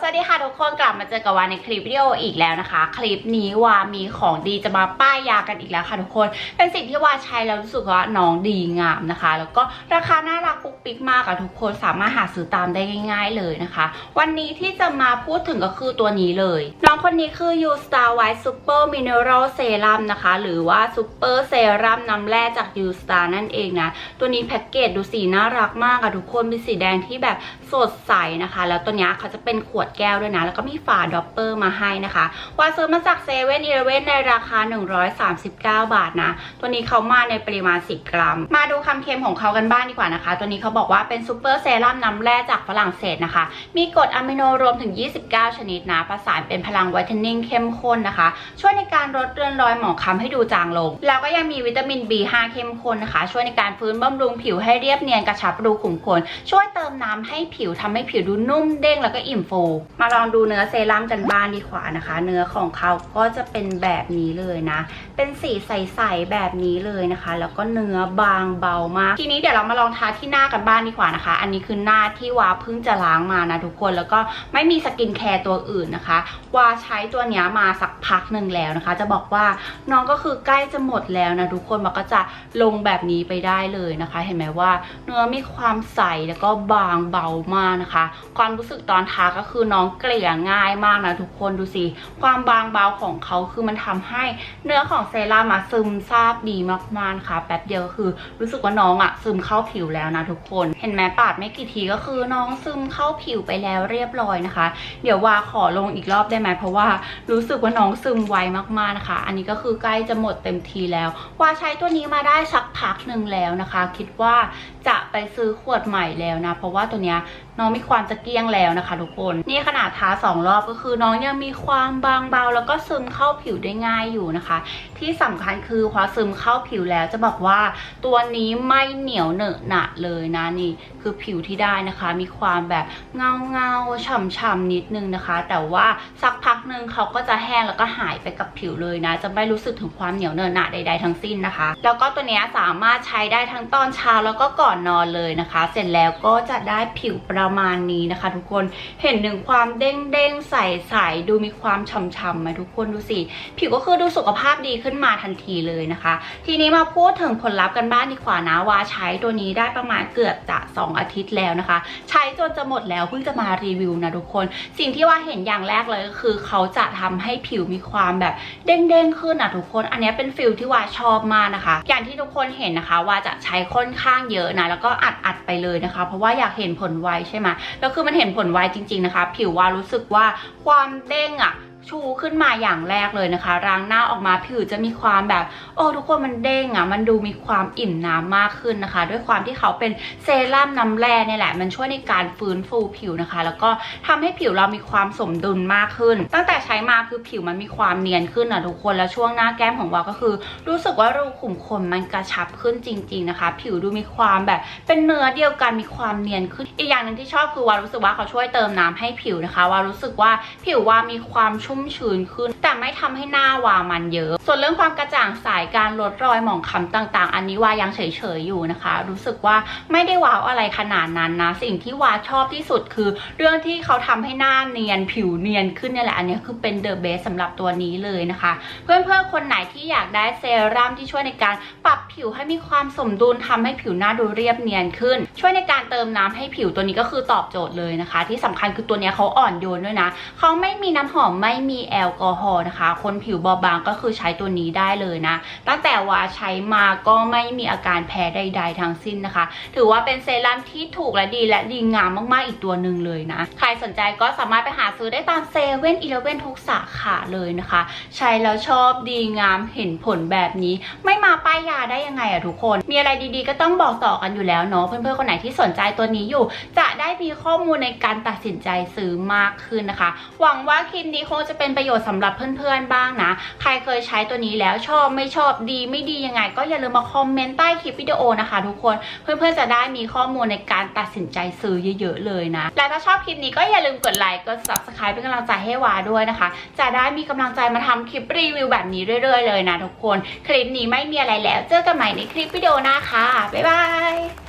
สวัสดีค่ะทุกคนกลับมาเจอกับวาในคลิปวิดีโออีกแล้วนะคะ คลิปนี้วามีของดีจะมาป้ายยากันอีกแล้วค่ะทุกคน เป็นสิ่งที่วาใช้แล้วรู้สึกว่าน้องดีงามนะคะ แล้วก็ราคาน่ารักปุ๊กปิ๊กมากอะทุกคนสามารถหาซื้อตามได้ง่าย ๆเลยนะคะ วันนี้ที่จะมาพูดถึงก็คือตัวนี้เลย น้องคนนี้คือ U Star White Super Mineral Serum นะคะ หรือว่า Super Serum น้ำแร่จาก U Star นั่นเองนะตัวนี้แพ็กเกจดูสีน่ารักมากอะทุกคนเป็นสีแดงที่แบบสดใสนะคะ แล้วตัวนี้เขาจะเป็นขวดแก้วด้วยนะ แล้วก็มีฝาดอปเปอร์มาให้นะคะวาซื้อมาจากเซเว่นอีเลเว่นในราคา 139 บาทนะ ตัวนี้เขามาในปริมาณ 10 กรัม มาดูคำเค็มของเขากันบ้างดีกว่านะคะ ตัวนี้เขาบอกว่าเป็นซูเปอร์เซรั่มน้ำแร่จากฝรั่งเศสนะคะ มีกรดอะมิโนรวมถึง 29 ชนิดนะผสานเป็นพลังไวท์เทนนิ่งเข้มข้นนะคะ ช่วยในการลดเรือนรอยหมองคล้ำให้ดูจางลง แล้วก็ยังมีวิตามิน B5 เข้มข้นนะคะ ช่วยในการฟื้นบำรุงผิวให้เรียบเนียนกระชับรูขุมขน ช่วยเติมน้ำให้ผวทำให้ผิวดูนุ่มเด้งแล้วก็อิ่มฟู มาลองดูเนื้อเซรั่มกันบ้างดีกว่านะคะ เนื้อของเขาก็จะเป็นแบบนี้เลยนะ เป็นสีใสๆแบบนี้เลยนะคะ แล้วก็เนื้อบางเบามาก ทีนี้เดี๋ยวเรามาลองทาที่หน้ากันบ้างดีกว่านะคะ อันนี้คือหน้าที่วาเพิ่งจะล้างมานะทุกคน แล้วก็ไม่มีสกินแคร์ตัวอื่นนะคะ วาใช้ตัวนี้มาสักพักหนึ่งแล้วนะคะ จะบอกว่าน้องก็คือใกล้จะหมดแล้วนะทุกคนมันก็จะลงแบบนี้ไปได้เลยนะคะ เห็นไหมว่า เนื้อมีความใสแล้วก็บางเบามากนะคะ ความรู้สึกตอนทาก็คือน้องเกลี่ยง่ายมากนะทุกคนดูสิความบางเบาของเขาคือมันทำให้เนื้อของเซรั่มอะซึมซาบดีมากๆนะคะแป๊บเดียวคือรู้สึกว่าน้องอะซึมเข้าผิวแล้วนะทุกคน เห็นไหมปาดไม่กี่ทีก็คือน้องซึมเข้าผิวไปแล้วเรียบร้อยนะคะ เดี๋ยววาขอลงอีกรอบได้ไหมเพราะว่ารู้สึกว่าน้องซึมไวมากๆนะคะ อันนี้ก็คือใกล้จะหมดเต็มทีแล้ววาใช้ตัวนี้มาได้สักพักหนึ่งแล้วนะคะ คิดว่าจะไปซื้อขวดใหม่แล้วนะ เพราะว่าตัวเนี้ยน้องมีความจะเกี้ยงแล้วนะคะ ทุกคน นี่ขนาดทาสองรอบก็คือน้องยังมีความบางเบา แล้วก็ซึมเข้าผิวได้ง่ายอยู่นะคะ ที่สำคัญคือพอซึมเข้าผิวแล้วจะบอกว่าตัวนี้ไม่เหนียวเหนอะหนะเลยนะนี่คือผิวที่ได้นะคะ มีความแบบเงาเงาๆฉ่ำๆนิดนึงนะคะ แต่ว่าสัก หนึ่งเขาก็จะแห้งแล้วก็หายไปกับผิวเลยนะ จะไม่รู้สึกถึงความเหนียวเนอะหนะใด ๆ ทั้งสิ้นนะคะ แล้วก็ตัวนี้สามารถใช้ได้ทั้งตอนเช้าแล้วก็ก่อนนอนเลยนะคะ เสร็จแล้วก็จะได้ผิวประมาณนี้นะคะ ทุกคนเห็นถึงความเด้งเด้งๆใสๆดูมีความฉ่ำๆไหมทุกคนดูสิผิวก็คือดูสุขภาพดีขึ้นมาทันทีเลยนะคะ ทีนี้มาพูดถึงผลลัพธ์กันบ้างดีกว่านะว่าใช้ตัวนี้ได้ประมาณเกือบจะ2อาทิตย์แล้วนะคะ ใช้จนจะหมดแล้วเพิ่งจะมารีวิวนะทุกคน สิ่งที่ว่าเห็นอย่างแรกเลยก็คือเขาาจะทำให้ผิวมีความแบบเด้งๆขึ้นอะทุกคน อันนี้เป็นฟิลที่ว่าชอบมากนะคะ อย่างที่ทุกคนเห็นนะคะว่าจะใช้ค่อนข้างเยอะนะแล้วก็อัดอัดไปเลยนะคะ เพราะว่าอยากเห็นผลไวใช่ไหมแล้วคือมันเห็นผลไวจริง ๆนะคะ ผิวว่ารู้สึกว่าความเด้งอะ ชูขึ้นมาอย่างแรกเลยนะคะรางหน้าออกมาผิวจะมีความแบบโอ้ทุกคนมันเด้งอะมันดูมีความอิ่มน้ำมากขึ้นนะคะ ด้วยความที่เขาเป็นเซรั่มน้ำแร่เนี่ยแหละ มันช่วยในการฟื้นฟูผิวนะคะ แล้วก็ทำให้ผิวเรามีความสมดุลมากขึ้น ตั้งแต่ใช้มาคือผิวมันมีความเนียนขึ้นอะทุกคนแล้วช่วงหน้าแก้มของวาก็คือ รู้สึกว่ารูขุมขนมันกระชับขึ้นจริง ๆนะคะ ผิวดูมีความแบบเป็นเนื้อเดียวกันมีความเนียนขึ้น อีกอย่างหนึ่งที่ชอบคือวารู้สึกว่าเขาช่วยเติมน้ำให้ผิวนะคะวารู้สึกว่าผิววามีความชุ่มชื้นขึ้น แต่ไม่ทำให้หน้าวามันเยอะ ส่วนเรื่องความกระจ่างใสการลดรอยหมองคล้ำต่างๆ อันนี้วายังเฉยๆอยู่นะคะ รู้สึกว่าไม่ได้ว้าวอะไรขนาดนั้นนะ สิ่งที่วาชอบที่สุดคือ เรื่องที่เขาทำให้หน้าเนียนผิวเนียนขึ้นเนี่ยแหละอันนี้คือเป็นเดอะเบสสำหรับตัวนี้เลยนะคะ เพื่อนๆคนไหนที่อยากได้เซรั่มที่ช่วยในการปรับผิวให้มีความสมดุลทำให้ผิวหน้าดูเรียบเนียนขึ้น ช่วยในการเติมน้ำให้ผิวตัวนี้ก็คือตอบโจทย์เลยนะคะ ที่สำคัญคือตัวนี้เขาอ่อนโยนด้วยนะเขาไม่มีน้ำหอมไม่มีแอลกอฮอล์นะคะ คนผิวบอบบางก็คือใช้ตัวนี้ได้เลยนะ ตั้งแต่ว่าใช้มาก็ไม่มีอาการแพ้ใด ๆ ทั้งสิ้นนะคะ ถือว่าเป็นเซรั่มที่ถูกและดีและดีงามมากๆอีกตัวหนึ่งเลยนะ ใครสนใจก็สามารถไปหาซื้อได้ตามเซเว่นอีเลเว่นทุกสาขาเลยนะคะ ใช้แล้วชอบดีงามเห็นผลแบบนี้ ไม่มาป้ายยาได้ยังไงอะทุกคน มีอะไรดีๆ ก็ต้องบอกต่อกันอยู่แล้วเนาะเพื่อนๆคนไหนที่สนใจตัวนี้อยู่ จะได้มีข้อมูลในการตัดสินใจซื้อมากขึ้นนะคะ หวังว่าคลิปนี้คงจะเป็นประโยชน์สำหรับเพื่อนๆบ้างนะ ใครเคยใช้ตัวนี้แล้วชอบไม่ชอบดีไม่ดียังไง ก็อย่าลืมมาคอมเมนต์ใต้คลิปวิดีโอนะคะทุกคนเพื่อนๆจะได้มีข้อมูลในการตัดสินใจซื้อเยอะๆเลยนะ และถ้าชอบคลิปนี้ก็อย่าลืมกดไลค์กด subscribe เป็นกำลังใจให้วาด้วยนะคะ จะได้มีกำลังใจมาทำคลิปรีวิวแบบนี้เรื่อยๆเลยนะทุกคน คลิปนี้ไม่มีอะไรแล้ว เจอกันใหม่ในคลิปวิดีโอหน้าค่ะบ๊ายบาย